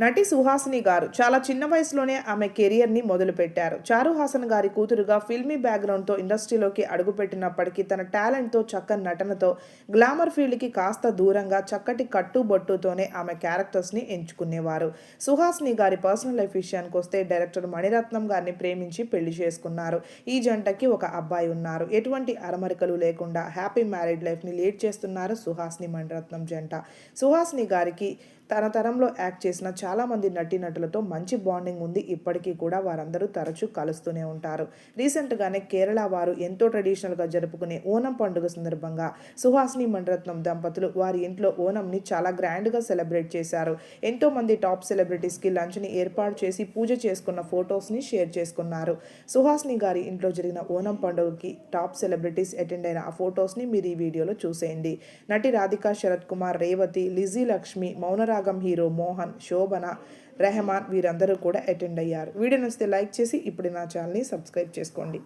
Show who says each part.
Speaker 1: నటి సుహాసిని గారు చాలా చిన్న వయసులోనే ఆమె కెరియర్ని మొదలుపెట్టారు. చారుహాసన్ గారి కూతురుగా ఫిల్మీ బ్యాక్గ్రౌండ్తో ఇండస్ట్రీలోకి అడుగుపెట్టినప్పటికీ తన టాలెంట్తో చక్కని నటనతో గ్లామర్ ఫీల్డ్కి కాస్త దూరంగా చక్కటి కట్టుబొట్టుతోనే ఆమె క్యారెక్టర్స్ని ఎంచుకునేవారు. సుహాసిని గారి పర్సనల్ లైఫ్ విషయానికి వస్తే డైరెక్టర్ మణిరత్నం గారిని ప్రేమించి పెళ్ళి చేసుకున్నారు. ఈ జంటకి ఒక అబ్బాయి ఉన్నారు. ఎటువంటి అరమరికలు లేకుండా హ్యాపీ మ్యారీడ్ లైఫ్ని లీడ్ చేస్తున్నారు సుహాసిని మణిరత్నం జంట. సుహాసిని గారికి తన తరంలో యాక్ట్ చేసిన చాలామంది నటీనటులతో మంచి బాండింగ్ ఉంది. ఇప్పటికీ కూడా వారందరూ తరచూ కలుస్తూనే ఉంటారు. రీసెంట్గానే కేరళ వారు ఎంతో ట్రెడిషనల్గా జరుపుకునే ఓనం పండుగ సందర్భంగా సుహాసిని మణిరత్నం దంపతులు వారి ఇంట్లో ఓనంని చాలా గ్రాండ్గా సెలబ్రేట్ చేశారు. ఎంతో మంది టాప్ సెలబ్రిటీస్కి లంచ్ని ఏర్పాటు చేసి పూజ చేసుకున్న ఫొటోస్ని షేర్ చేసుకున్నారు. సుహాసిని గారి ఇంట్లో జరిగిన ఓనం పండుగకి టాప్ సెలబ్రిటీస్ అటెండ్ అయిన ఆ ఫొటోస్ని మీరు ఈ వీడియోలో చూసేయండి. నటి రాధికా శరత్ కుమార్ రేవతి లిజీ లక్ష్మి మౌనరాగం హీరో మోహన్ శోభన రెహమాన్ వీరందరూ కూడా అటెండ్ అయ్యారు. వీడియో నచ్చితే లైక్ చేసి ఇప్పుడు నా ఛానల్ని సబ్స్క్రైబ్ చేసుకోండి.